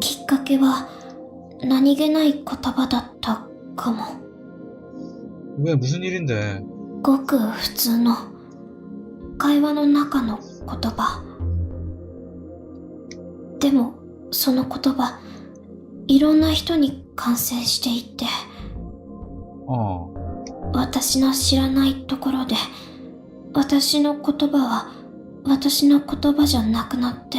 きっかけは何気ない言葉だったかも。 왜 무슨 일인데? ごく普通の会話の中の言葉。でもその言葉、いろんな人に感染していて、 어. 私の知らないところで、私の言葉は私の言葉じゃなくなって、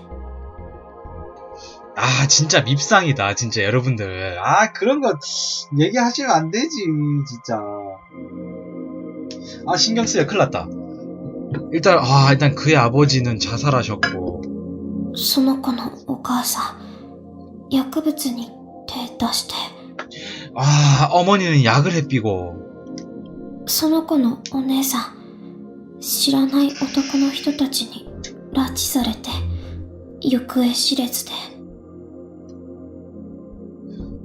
아, 진짜 밉상이다, 진짜 여러분들. 아, 그런 거 얘기하시면 안 되지, 진짜. 아, 신경 쓰여, 큰일 났다. 일단, 아, 일단 그의 아버지는 자살하셨고. その子のお母さん薬物に手出して 아, 어머니는 약을 해삐고. その子のお姉さん知らない男の人たちに拉致されて行方知れずで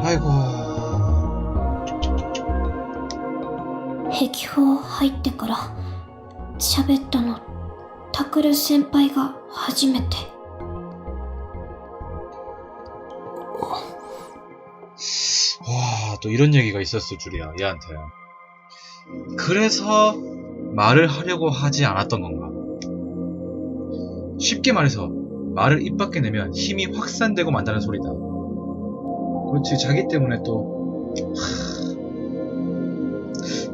아이고. 壁法入ってから喋ったのタクル先輩が初めて 와, 또 이런 얘기가 있었을 줄이야, 얘한테. 그래서 말을 하려고 하지 않았던 건가. 쉽게 말해서 말을 입 밖에 내면 힘이 확산되고 만다는 소리다. 그렇지, 자기 때문에 또. 하...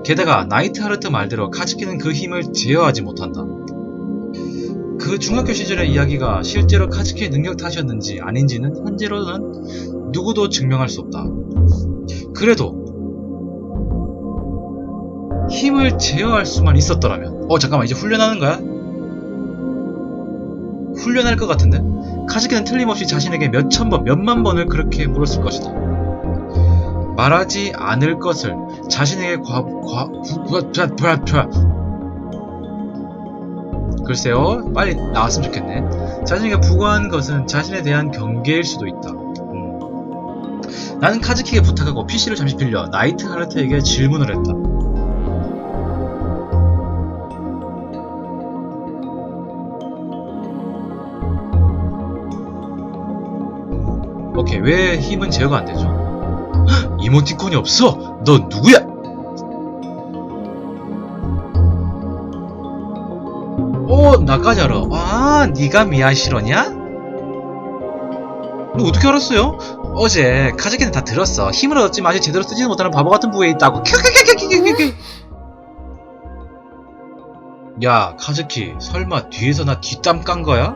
게다가 나이트하르트 말대로 카즈키는 그 힘을 제어하지 못한다. 그 중학교 시절의 이야기가 실제로 카즈키의 능력 탓이었는지 아닌지는 현재로는 누구도 증명할 수 없다. 그래도 힘을 제어할 수만 있었더라면 어 잠깐만 이제 훈련하는 거야? 훈련할 것 같은데? 카즈키는 틀림없이 자신에게 몇천 번, 몇만 번을 그렇게 물었을 것이다. 말하지 않을 것을 자신에게 과, 과, 부, 부, 부, 부, 부. 글쎄요, 빨리 나왔으면 좋겠네. 자신에게 부과한 것은 자신에 대한 경계일 수도 있다. 음. 나는 카즈키에게 부탁하고 PC를 잠시 빌려 나이트 하르트에게 질문을 했다. 오케이, 왜 힘은 제어가 안 되죠? 헉, 이모티콘이 없어! 너 누구야? 어, 나까지 알아. 아, 네가 미야시로냐? 너 어떻게 알았어요? 어제 카즈키는 다 들었어. 힘을 얻었지만 아직 제대로 쓰지는 못하는 바보 같은 부위에 있다고. 야, 카즈키, 설마 뒤에서 나 뒷담 깐 거야?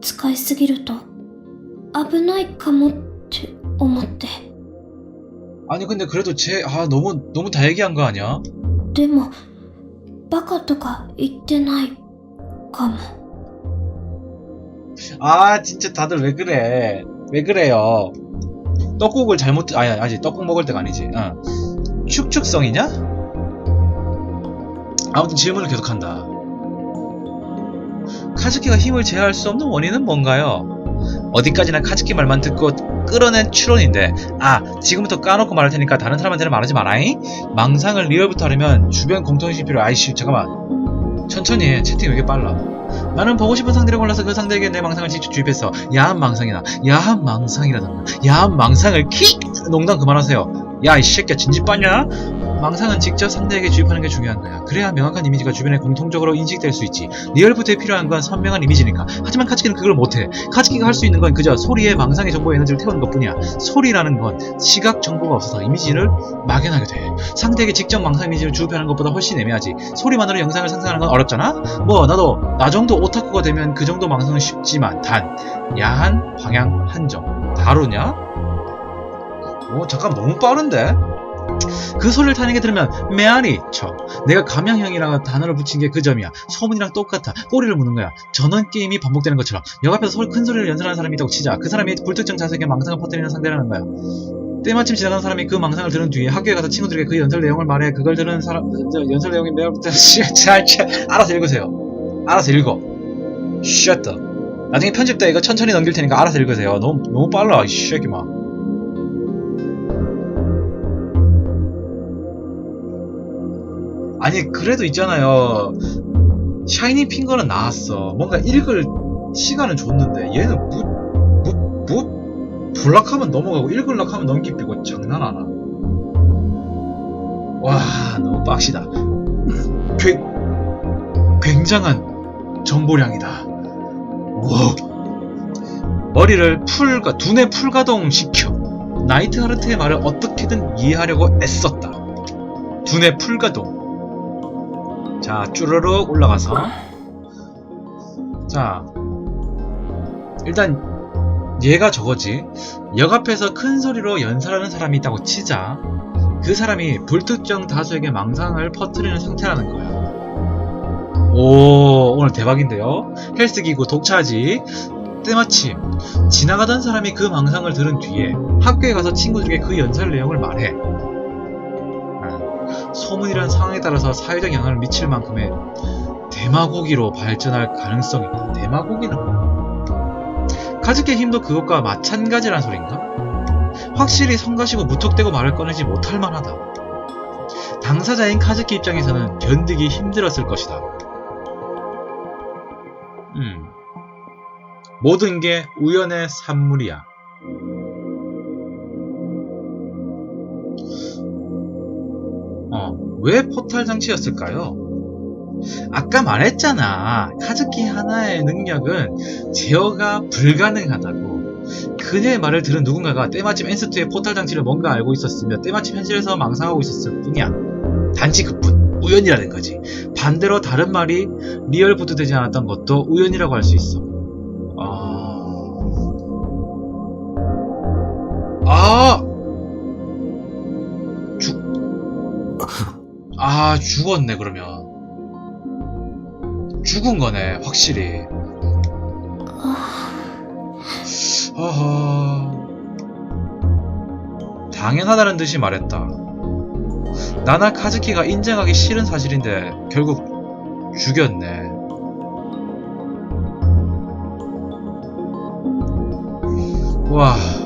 使いすぎると危ないかもって思って 아니, 근데 그래도 쟤, 아, 너무, 너무 다 얘기한 거 아니야? でもバカとか言ってないかも 아, 진짜 다들 왜 그래? 왜 그래요? 떡국을 잘못, 아니, 아직 떡국 먹을 때가 아니지. 어. 축축성이냐? 아무튼 질문을 계속한다. 카즈키가 힘을 제어할 수 없는 원인은 뭔가요? 어디까지나 카즈키 말만 듣고 끌어낸 추론인데, 아, 지금부터 까놓고 말할 테니까 다른 사람한테는 말하지 마라잉? 망상을 리얼부터 하려면 주변 공통인식 필요, 아이씨, 잠깐만. 천천히 해. 채팅 왜 이렇게 빨라? 나는 보고 싶은 상대를 골라서 그 상대에게 내 망상을 직접 주입했어. 야한 망상이나 야한 망상이라던가 야한 망상을 키 농담 그만하세요. 야 이 새끼야 진지 빠냐? 망상은 직접 상대에게 주입하는 게 중요한 거야. 그래야 명확한 이미지가 주변에 공통적으로 인식될 수 있지. 리얼부터에 필요한 건 선명한 이미지니까. 하지만 카즈키는 그걸 못해. 카즈키가 할 수 있는 건 그저 소리에 망상의 정보 에너지를 태우는 것뿐이야. 소리라는 건 시각 정보가 없어서 이미지를 막연하게 돼. 상대에게 직접 망상 이미지를 주입하는 것보다 훨씬 애매하지. 소리만으로 영상을 상상하는 건 어렵잖아? 뭐 나도 나 정도 오타쿠가 되면 그 정도 망상은 쉽지만 단 야한 방향 한정 다루냐? 오 잠깐 너무 빠른데? 그 소리를 타는 게 들으면 메아리 쳐 내가 감양형이라는 단어를 붙인 게 그 점이야. 소문이랑 똑같아. 꼬리를 무는 거야. 전원 게임이 반복되는 것처럼 역 앞에서 소리, 큰 소리를 연설하는 사람이 있다고 치자. 그 사람이 불특정 자세에게 망상을 퍼뜨리는 상대라는 거야. 때마침 지나가는 사람이 그 망상을 들은 뒤에 학교에 가서 친구들에게 그 연설 내용을 말해. 그걸 들은 사람 저 연설 내용이 매일부터 잘 알아서 읽으세요. 알아서 읽어. Up. 나중에 편집 때 이거 천천히 넘길 테니까 알아서 읽으세요. 너무 너무 빨라 이 새끼마 아니 그래도 있잖아요. 샤이니 핑거는 나왔어. 뭔가 읽을 시간은 줬는데 얘는 뭐, 뭐, 뭐 블락하면 넘어가고 읽을락 하면 넘기고 장난하나 와 너무 빡시다. 괴, 굉장한 정보량이다. 와. 머리를 풀가 두뇌 풀가동 시켜. 나이트하르트의 말을 어떻게든 이해하려고 애썼다. 두뇌 풀가동 자, 쭈르륵 올라가서. 자, 일단, 얘가 저거지. 역 앞에서 큰 소리로 연설하는 사람이 있다고 치자. 그 사람이 불특정 다수에게 망상을 퍼뜨리는 상태라는 거야. 오, 오늘 대박인데요? 헬스기구 독차지. 때마침, 지나가던 사람이 그 망상을 들은 뒤에 학교에 가서 친구들에게 그 연설 내용을 말해. 소문이란 상황에 따라서 사회적 영향을 미칠 만큼의 대마고기로 발전할 가능성이 있다. 대마고기는 뭐야? 카즈키의 힘도 그것과 마찬가지란 소린가? 확실히 성가시고 무턱대고 말을 꺼내지 못할 만하다. 당사자인 카즈키 입장에서는 견디기 힘들었을 것이다. 음. 모든 게 우연의 산물이야. 어, 왜 포탈 장치였을까요? 아까 말했잖아. 카즈키 하나의 능력은 제어가 불가능하다고. 그녀의 말을 들은 누군가가 때마침 엔스트의 포탈 장치를 뭔가 알고 있었으며 때마침 현실에서 망상하고 있었을 뿐이야. 단지 그뿐. 우연이라는 거지. 반대로 다른 말이 리얼부트 되지 않았던 것도 우연이라고 할 수 있어. 아... 아! 아, 죽었네, 그러면. 죽은 거네, 확실히. 허허. 당연하다는 듯이 말했다. 나나 카즈키가 인정하기 싫은 사실인데, 결국 죽였네. 와.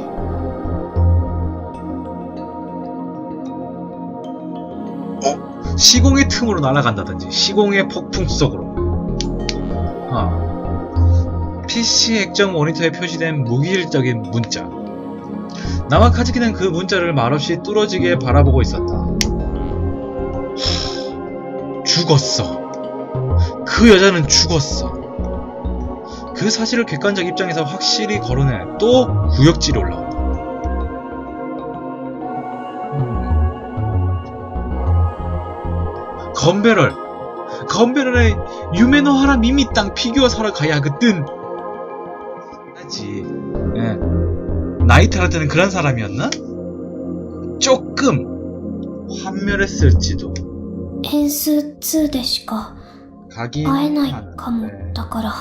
시공의 틈으로 날아간다든지, 시공의 폭풍 속으로. 어. PC 액정 모니터에 표시된 무기질적인 문자. 나와 카즈키는 그 문자를 말없이 뚫어지게 바라보고 있었다. 하, 죽었어. 그 여자는 죽었어. 그 사실을 객관적 입장에서 확실히 거론해 또 구역질이 올라온 건배럴 건배럴의 유메노하라 미미땅 피규어 사러 가야 그뜬 하지 예. 나이트라드는 그런 사람이었나? 조금 환멸했을지도 変数2でしか 가긴 会えないかも 하는데. だから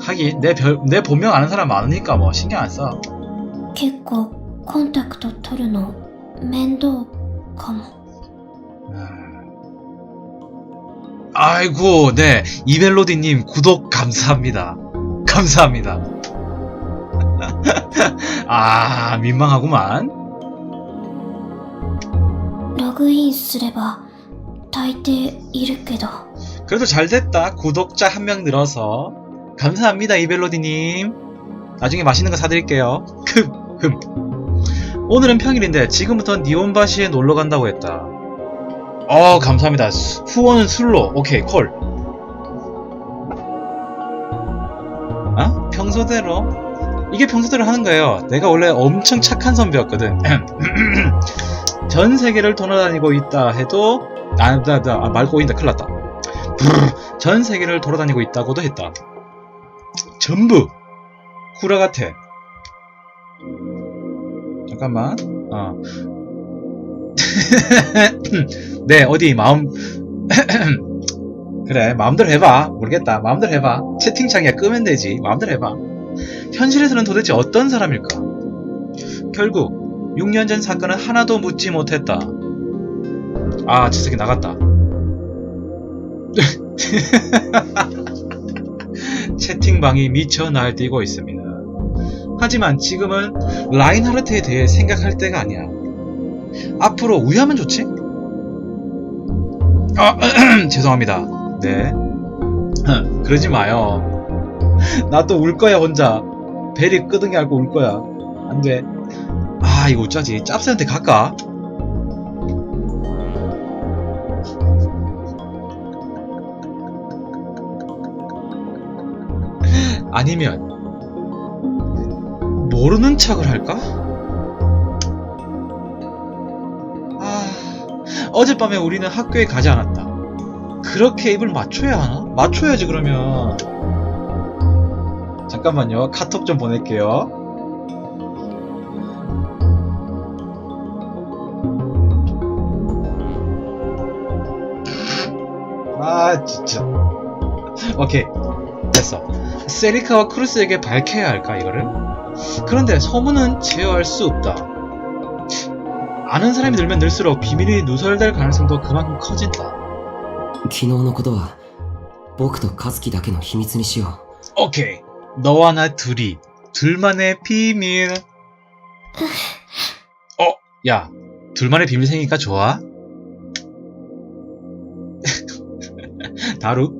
하긴 내, 별, 내 본명 아는 사람 많으니까 뭐 신경 안 써. 結構コンタクト取るの面倒かも 아이고, 네. 이멜로디님 구독 감사합니다. 감사합니다. 아, 민망하구만. ログインすれば大抵いるけど 그래도 잘 됐다. 구독자 한 명 늘어서. 감사합니다, 이멜로디님. 나중에 맛있는 거 사드릴게요. 흠, 흠. 오늘은 평일인데 지금부터 니온바시에 놀러 간다고 했다. 어, 감사합니다. 수- 후원은 술로. 오케이, 콜. 아? 평소대로? 이게 평소대로 하는 거예요. 내가 원래 엄청 착한 선배였거든. 전 세계를 돌아다니고 있다 해도 아, 나, 나, 아, 말 꼬인다. 큰일 났다. 브르르, 전 세계를 돌아다니고 있다고도 했다. 전부 구라 같아. 잠깐만. 어. 네, 어디 마음 그래, 마음대로 해봐. 모르겠다. 마음대로 해봐. 채팅창에 끄면 되지. 마음대로 해봐. 현실에서는 도대체 어떤 사람일까? 결국 6년 전 사건은 하나도 묻지 못했다. 아, 저 새끼 나갔다. 채팅방이 미쳐 날뛰고 있습니다. 하지만 지금은 라인하르트에 대해 생각할 때가 아니야. 앞으로 우회하면 좋지? 아, 죄송합니다. 네. 그러지 마요. 나 또 울 거야, 혼자. 벨이 끄등이 앓고 울 거야. 안 돼. 아, 이거 어쩌지? 짭새한테 갈까? 아니면 모르는 척을 할까? 어젯밤에 우리는 학교에 가지 않았다. 그렇게 입을 맞춰야 하나? 맞춰야지 그러면. 잠깐만요. 카톡 좀 보낼게요. 아, 진짜. 오케이. 됐어. 세리카와 크루스에게 밝혀야 할까, 이거를? 그런데 소문은 제어할 수 없다. 아는 사람이 늘면 늘수록 비밀이 누설될 가능성도 그만큼 커진다. 昨日のことは僕と和樹だけの秘密にしよ 오케이. 너와 나 둘이. 둘만의 비밀. 어, 야. 둘만의 비밀 생기니까 좋아? 다루?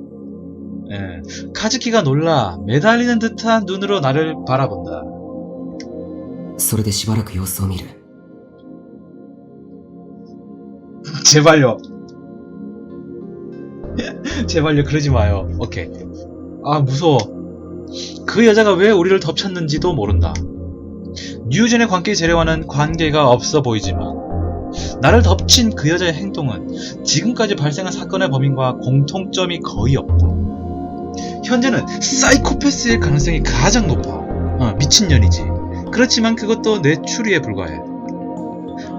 예. 카즈키가 놀라 매달리는 듯한 눈으로 나를 바라본다. うそれでしばらく様子を見る 제발요. 제발요, 그러지 마요. 오케이. 아, 무서워. 그 여자가 왜 우리를 덮쳤는지도 모른다. 뉴전의 관계 재료와는 관계가 없어 보이지만, 나를 덮친 그 여자의 행동은 지금까지 발생한 사건의 범인과 공통점이 거의 없다. 현재는 사이코패스일 가능성이 가장 높아. 어, 미친년이지. 그렇지만 그것도 내 추리에 불과해.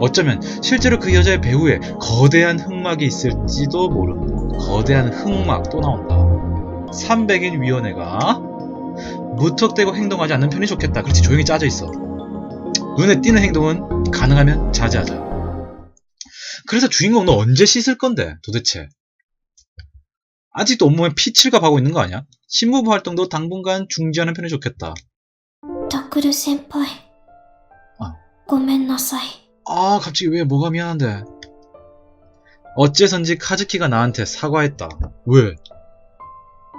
어쩌면 실제로 그 여자의 배후에 거대한 흑막이 있을지도 모른다. 거대한 흑막 또 나온다. 300인 위원회가 무턱대고 행동하지 않는 편이 좋겠다. 그렇지 조용히 짜져 있어. 눈에 띄는 행동은 가능하면 자제하자. 그래서 주인공은 언제 씻을 건데 도대체? 아직도 온몸에 피칠갑 하고 있는 거 아니야? 신무부 활동도 당분간 중지하는 편이 좋겠다. タクル先輩あごめんなさい 아, 갑자기 왜 뭐가 미안한데? 어째선지 카즈키가 나한테 사과했다. 왜?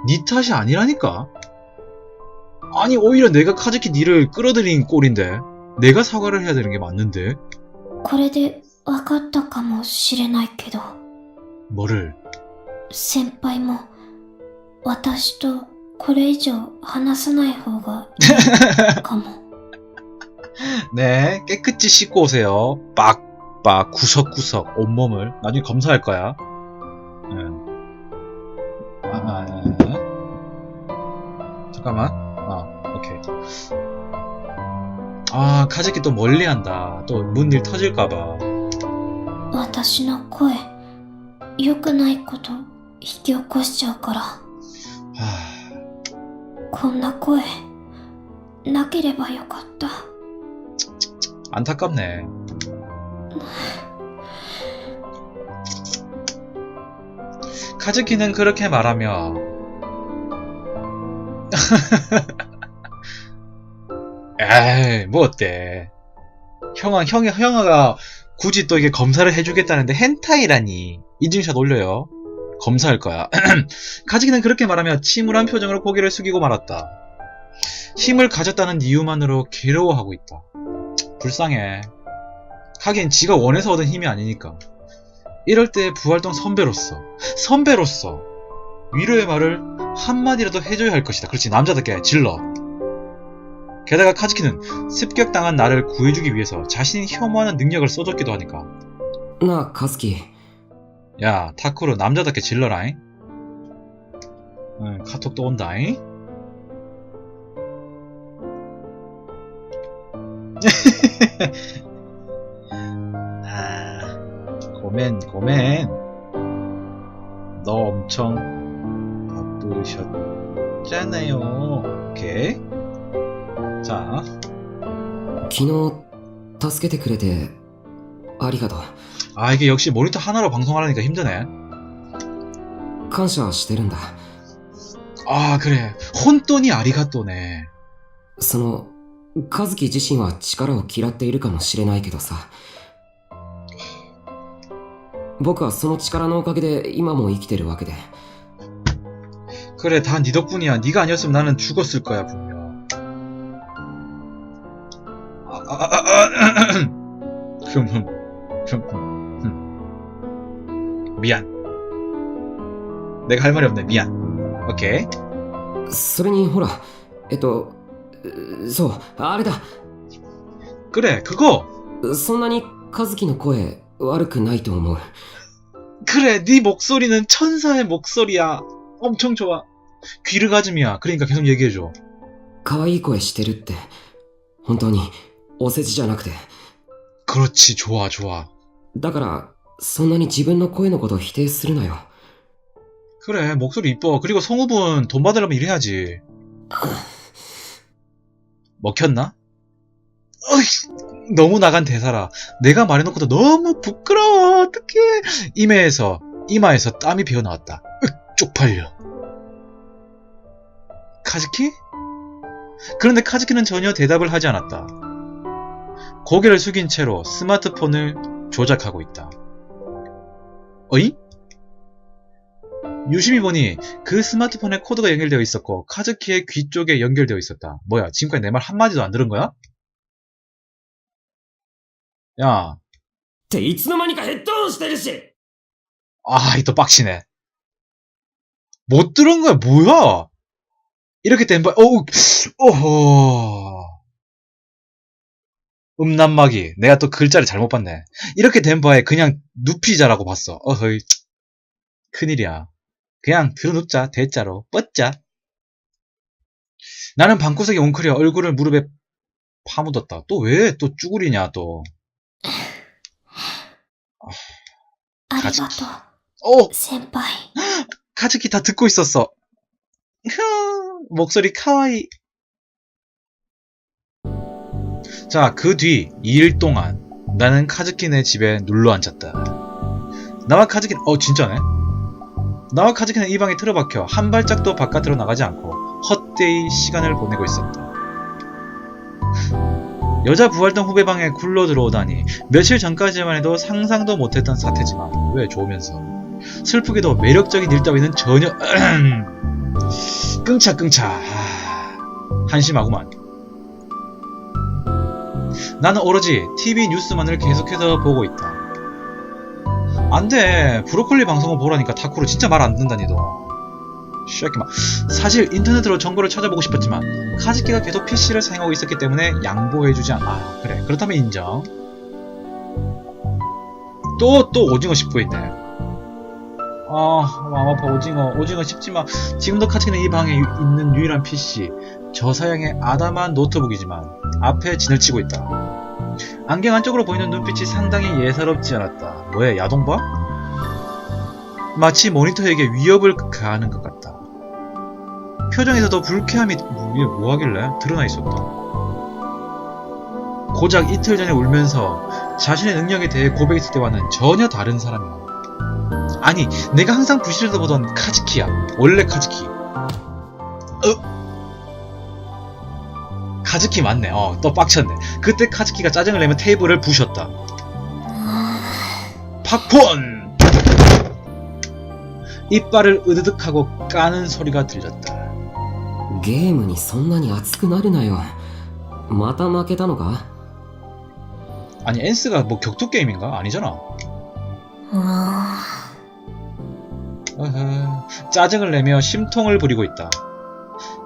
니 탓이 아니라니까? 아니, 오히려 내가 카즈키 니를 끌어들인 꼴인데, 내가 사과를 해야 되는 게 맞는데, これで分かったかもしれないけど、 뭐를. 先輩も私とこれ以上話さない方がいいかも。 네, 깨끗이 씻고 오세요. 빡빡, 구석구석, 온몸을. 나중에 검사할 거야. 응. 아, 아, 아, 아. 잠깐만. 아, 오케이. 아, 카즈키 또 멀리 한다. 또 문 일 터질까봐. 私の声、良くないこと引き起こしちゃうから、 하, こんな声、なければよかった。 안타깝네. 카즈키는 그렇게 말하며 에이 뭐 어때? 형아 형이 형아가 굳이 또 이게 검사를 해주겠다는데 헨타이라니. 인증샷 올려요. 검사할 거야. 카즈키는 그렇게 말하며 침울한 표정으로 고개를 숙이고 말았다. 힘을 가졌다는 이유만으로 괴로워하고 있다 불쌍해. 하긴 지가 원해서 얻은 힘이 아니니까. 이럴 때 부활동 선배로서, 선배로서 위로의 말을 한마디라도 해줘야 할 것이다. 그렇지, 남자답게 질러. 게다가 카즈키는 습격당한 나를 구해주기 위해서 자신이 혐오하는 능력을 써줬기도 하니까. 나 카즈키. 야, 타쿠로 남자답게 질러라잉. 응, 카톡 또 온다잉. 아, 고멘 고멘. 너 엄청 바쁘셨잖아요. 오케이. 자, 昨日、助けてくれて、ありがとう。 아 이게 역시 모니터 하나로 방송하려니까 힘드네. 感謝してるんだ。 아 그래 혼돈이 아리가또네. その、 カズキ自身は力を嫌っているかもしれないけどさ。僕はその力のおかげで今も生きてるわけで。 그래 다 네 덕분이야. 네가 아니었으면 나는 죽었을 거야 분명. 아, 아, 아, 아, 흠, 흠, 흠, 흠. 미안. 내가 할 말이 없네. 미안. 오케이. それにほら、えっと、う そう、あれだ。 그래 그거. そんなにカズキの声悪くないと思う。 그래 네 목소리는 천사의 목소리야. 엄청 좋아. 귀를 가짐이야. 그러니까 계속 얘기해줘. 可愛い声してるって、本当にお世辞じゃなくて。 그렇지 좋아 좋아. だから、そんなに自分の声のことを否定するなよ。 그래 목소리 이뻐. 그리고 성우분 돈 받으려면 일해야지. 먹혔나? 어이, 너무 나간 대사라. 내가 말해놓고도 너무 부끄러워. 어떡해. 이마에서, 이마에서 땀이 배어나왔다. 으, 쪽팔려. 카즈키? 그런데 카즈키는 전혀 대답을 하지 않았다. 고개를 숙인 채로 스마트폰을 조작하고 있다. 어이? 유심히 보니 그 스마트폰에 코드가 연결되어 있었고 카즈키의 귀 쪽에 연결되어 있었다. 뭐야 지금까지 내 말 한마디도 안 들은 거야? 야. 아, 이 또 빡치네. 못 들은 거야, 뭐야? 이렇게 된 바, 어우, 오호. 음란마귀. 내가 또 글자를 잘못 봤네. 이렇게 된 바에 그냥 눕히자라고 봤어. 어허이. 큰일이야. 그냥 들어눕자 대자로 뻗자. 나는 방구석에 웅크려 얼굴을 무릎에 파묻었다. 또 왜또 또 쭈구리냐 또. 아, 아리가토 오! 어? 어? 센파이. 카즈키 다 듣고 있었어. 목소리 카와이. 자 그 뒤 2일 동안 나는 카즈키네 집에 눌러 앉았다. 나와 카즈키 어 진짜네? 나와 카즈키는 이 방에 틀어박혀. 한 발짝도 바깥으로 나가지 않고 헛되이 시간을 보내고 있었다. 여자 부활동 후배 방에 굴러 들어오다니 며칠 전까지만 해도 상상도 못했던 사태지만 왜 좋으면서. 슬프게도 매력적인 일 따위는 전혀 끙차끙차. 아, 한심하구만. 나는 오로지 TV 뉴스만을 계속해서 보고 있다 안돼. 브로콜리 방송을 보라니까 타쿠로 진짜 말 안 듣는다니 너 쉐끼마 사실 인터넷으로 정보를 찾아보고 싶었지만 카즈키가 계속 PC를 사용하고 있었기 때문에 양보해주지 않... 아. 그래. 그렇다면 인정. 또또 오징어 씹고 있네 아 마음 아파 오징어 오징어 씹지만 지금도 카즈키는 이 방에 유- 있는 유일한 PC 저사양의 아담한 노트북이지만 앞에 진을 치고 있다 안경 안쪽으로 보이는 눈빛이 상당히 예사롭지 않았다 뭐야 야동봐? 마치 모니터에게 위협을 가하는 것 같다 표정에서도 불쾌함이 이게 뭐하길래 드러나 있었다. 고작 이틀 전에 울면서 자신의 능력에 대해 고백했을 때와는 전혀 다른 사람이야. 아니, 내가 항상 부실에서 보던 카즈키야. 원래 카즈키. 어? 카즈키 맞네. 어, 또 빡쳤네. 그때 카즈키가 짜증을 내며 테이블을 부셨다. 팝콘! 이빨을 으드득하고 까는 소리가 들렸다. ゲームにそんなに熱くなるなよまた負けたのか 아니 엔스가 뭐 격투 게임인가? 아니잖아. あ 어허, 짜증을 내며 심통을 부리고 있다.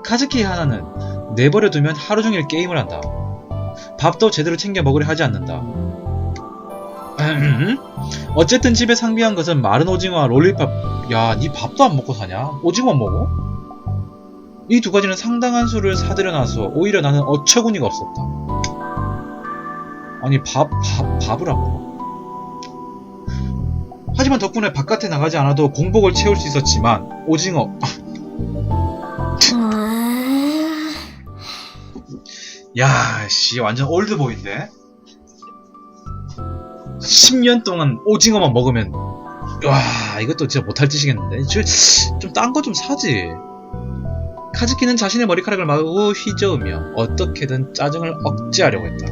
카즈키 하나는 내버려 두면 하루 종일 게임을 한다. 밥도 제대로 챙겨 먹으려 하지 않는다. 음, 어쨌든 집에 상비한 것은 마른 오징어와 롤리팝. 야, 니 밥도 안 먹고 사냐? 오징어 먹어? 이 두 가지는 상당한 수를 사들여 놔서 오히려 나는 어처구니가 없었다. 아니 밥, 밥, 밥을 안 먹어? 하지만 덕분에 바깥에 나가지 않아도 공복을 채울 수 있었지만 오징어 야씨 완전 올드보이인데 10년 동안 오징어만 먹으면 와 이것도 진짜 못할 짓이겠는데 좀 딴 거 좀 사지 카즈키는 자신의 머리카락을 마구 휘저으며 어떻게든 짜증을 억제하려고 했다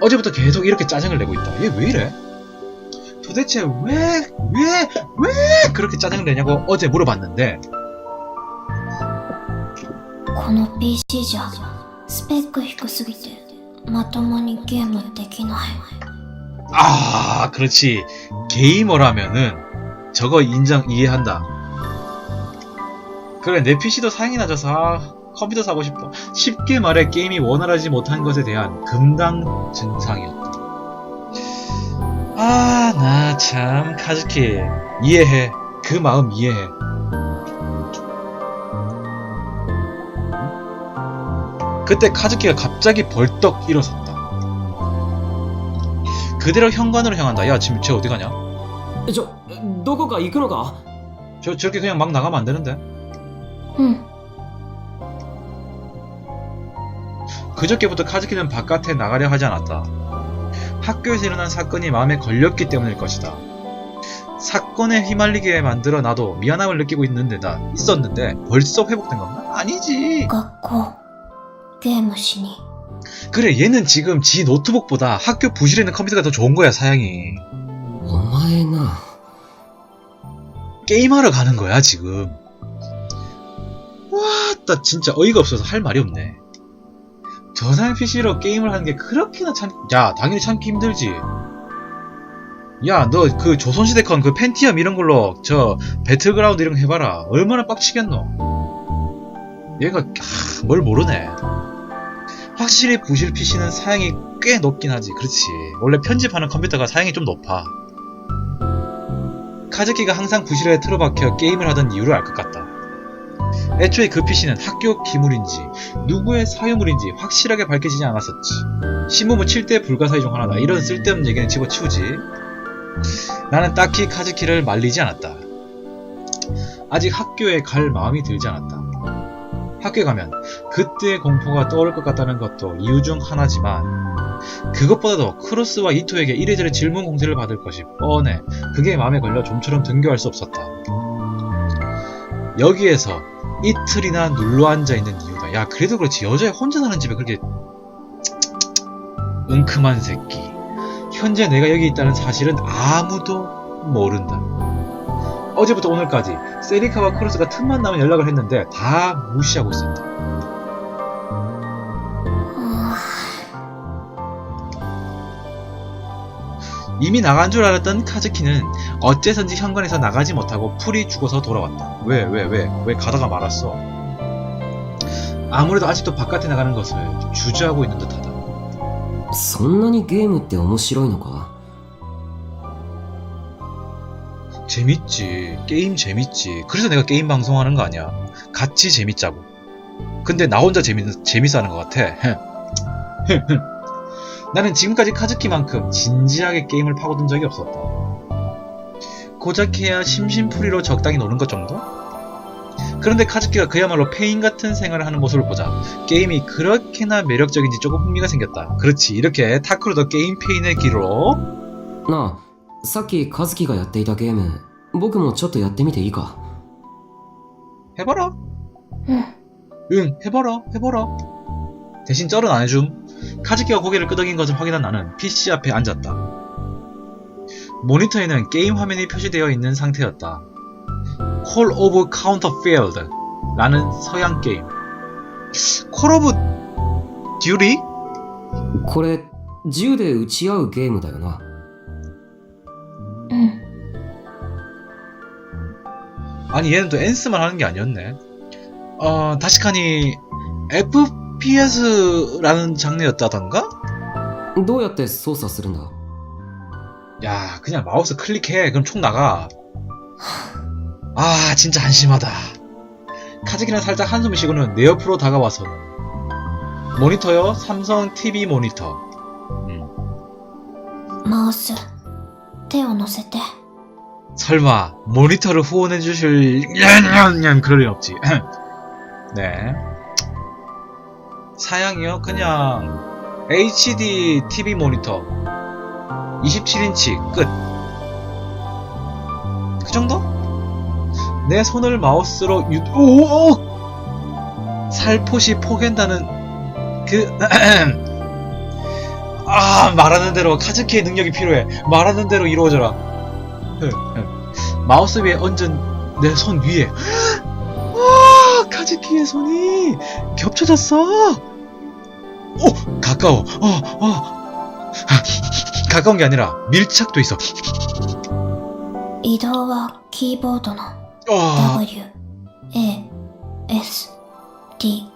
어제부터 계속 이렇게 짜증을 내고 있다 얘 왜 이래? 도대체 왜, 왜, 왜 그렇게 짜증을 내냐고 어제 물어봤는데 この PC じゃ スペック低すぎてまともにゲームできない 아, 그렇지. 게이머라면은 저거 인정 이해한다. 그래, 내 PC도 사양이 낮아서 아, 컴퓨터 사고 싶어. 쉽게 말해 게임이 원활하지 못한 것에 대한 금당 증상이었다. 아, 나 참 카즈키 이해해. 그 마음 이해해. 그때 카즈키가 갑자기 벌떡 일어섰다. 그대로 현관으로 향한다. 야, 지금 쟤 어디 가냐? 저 너거가 이끌어가. 저 저렇게 그냥 막 나가면 안 되는데. 응. 그저께부터 카즈키는 바깥에 나가려 하지 않았다. 학교에서 일어난 사건이 마음에 걸렸기 때문일 것이다. 사건에 휘말리게 만들어 나도 미안함을 느끼고 있는 데다 있었는데 벌써 회복된 건가? 아니지. 그 갖고. ゲームしに 그래 얘는 지금 지 노트북보다 학교 부실에 있는 컴퓨터가 더 좋은 거야 사양이. お前な 게임하러 가는 거야 지금. 와, 나 진짜 어이가 없어서 할 말이 없네. 저사양 PC로 게임을 하는 게 그렇게나 참, 야, 당연히 참기 힘들지. 야, 너 그 조선시대 건 그 펜티엄 이런 걸로 저 배틀그라운드 이런 거 해봐라. 얼마나 빡치겠노? 얘가 아, 뭘 모르네. 확실히 부실 PC는 사양이 꽤 높긴 하지. 그렇지. 원래 편집하는 컴퓨터가 사양이 좀 높아. 카즈키가 항상 부실에 틀어박혀 게임을 하던 이유를 알 것 같다. 애초에 그 PC는 학교 기물인지 누구의 사유물인지 확실하게 밝혀지지 않았었지. 신문부 7대 불가사의 중 하나다. 이런 쓸데없는 얘기는 집어치우지. 나는 딱히 카즈키를 말리지 않았다. 아직 학교에 갈 마음이 들지 않았다. 학교에 가면 그때의 공포가 떠오를 것 같다는 것도 이유 중 하나지만 그것보다도 크로스와 이토에게 이래저래 질문 공세를 받을 것이 뻔해 그게 마음에 걸려 좀처럼 등교할 수 없었다. 여기에서 이틀이나 눌러 앉아 있는 이유다. 야, 그래도 그렇지. 여자애 혼자 사는 집에 그렇게 은큼한 새끼. 현재 내가 여기 있다는 사실은 아무도 모른다. 어제부터 오늘까지 세리카와 크로스가 틈만 나면 연락을 했는데 다 무시하고 있었다. うん。 이미 나간 줄 알았던 카즈키는 어째선지 현관에서 나가지 못하고 풀이 죽어서 돌아왔다. 왜, 왜, 왜, 왜 가다가 말았어? 아무래도 아직도 바깥에 나가는 것을 주저하고 있는 듯하다. そんなにゲームって面白いのか 재밌지. 게임 재밌지. 그래서 내가 게임 방송하는 거 아니야. 같이 재밌자고. 근데 나 혼자 재밌, 재밌어 하는 것 같아. 나는 지금까지 카즈키만큼 진지하게 게임을 파고든 적이 없었다. 고작 해야 심심풀이로 적당히 노는 것 정도? 그런데 카즈키가 그야말로 페인 같은 생활을 하는 모습을 보자 게임이 그렇게나 매력적인지 조금 흥미가 생겼다. 그렇지. 이렇게 타크로도 게임 페인의 길로 なあさっき和樹がやっていたゲーム 僕もちょっとやってみていいか 해봐라. うん。 응, 해봐라, 해봐라. 대신 쩔은 안 해줌. 카즈키가 고개를 끄덕인 것을 확인한 나는 PC 앞에 앉았다. 모니터에는 게임 화면이 표시되어 있는 상태였다. Call of Counterfield 라는 서양 게임. Call of Duty? これ銃で撃ち合うゲームだよな 아니 얘는 또 엔스만 하는 게 아니었네. 어, 다시카니 FPS라는 장르였다던가? どうやって操作するんだ 야, 그냥 마우스 클릭해. 그럼 총 나가. 아, 진짜 한심하다. 카즈키는 살짝 한숨을 쉬고는 내 옆으로 다가와서 모니터요? 삼성 TV 모니터. 음, マウス、手を乗せて。 설마 모니터를 후원해 주실 냥 그럴 일 없지. 네. 사양이요? 그냥 HD TV 모니터 27인치 끝. 그 정도? 내 손을 마우스로 유... 오! 오! 살포시 포갠다는 그 아, 말하는 대로 카즈키의 능력이 필요해. 말하는 대로 이루어져라. 흠, 흠. 마우스 위에 얹은 내 손 위에 와 카즈키의 손이 겹쳐졌어 오 가까워 어, 어. 가까운 게 아니라 밀착돼 있어 移動はキーボードの 와 W, A, S, D。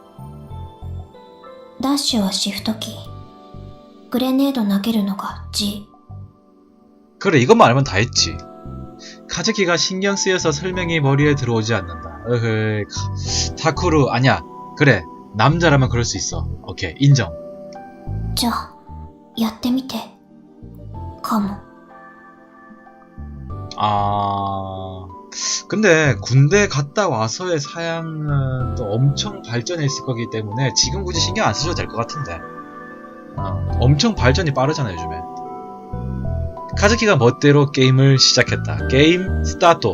ダッシュはシフトキー。グレネード投げるのが G。 그래 이것만 알면 다 했지 카즈키가 신경 쓰여서 설명이 머리에 들어오지 않는다. 으흐, 다쿠루 아니야. 그래, 남자라면 그럴 수 있어. 오케이, 인정. 저, 야떼미테. 가모. 아, 근데 군대 갔다 와서의 사양은 또 엄청 발전해 있을 거기 때문에 지금 굳이 신경 안 쓰셔도 될 것 같은데. 어, 엄청 발전이 빠르잖아요, 요즘에. 카즈키가 멋대로 게임을 시작했다. 게임 스타트.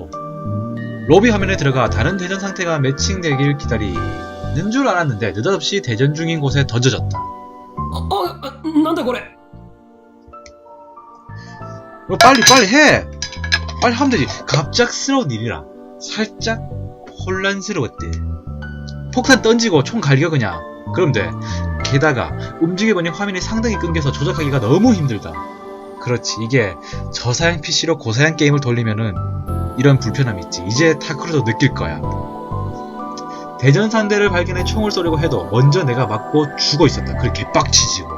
로비 화면에 들어가 다른 대전 상태가 매칭되길 기다리는 줄 알았는데 느닷없이 대전 중인 곳에 던져졌다. 어, 어, 어 난데 그래. 어, 빨리 빨리 해. 빨리 하면 되지. 갑작스러운 일이라 살짝 혼란스러웠대. 폭탄 던지고 총 갈겨 그냥. 그럼 돼. 게다가 움직여보니 화면이 상당히 끊겨서 조작하기가 너무 힘들다. 그렇지. 이게 저사양 PC로 고사양 게임을 돌리면은 이런 불편함이 있지. 이제 타크로도 느낄 거야. 대전 상대를 발견해 총을 쏘려고 해도 먼저 내가 맞고 죽어 있었다. 그게 개빡치지 뭐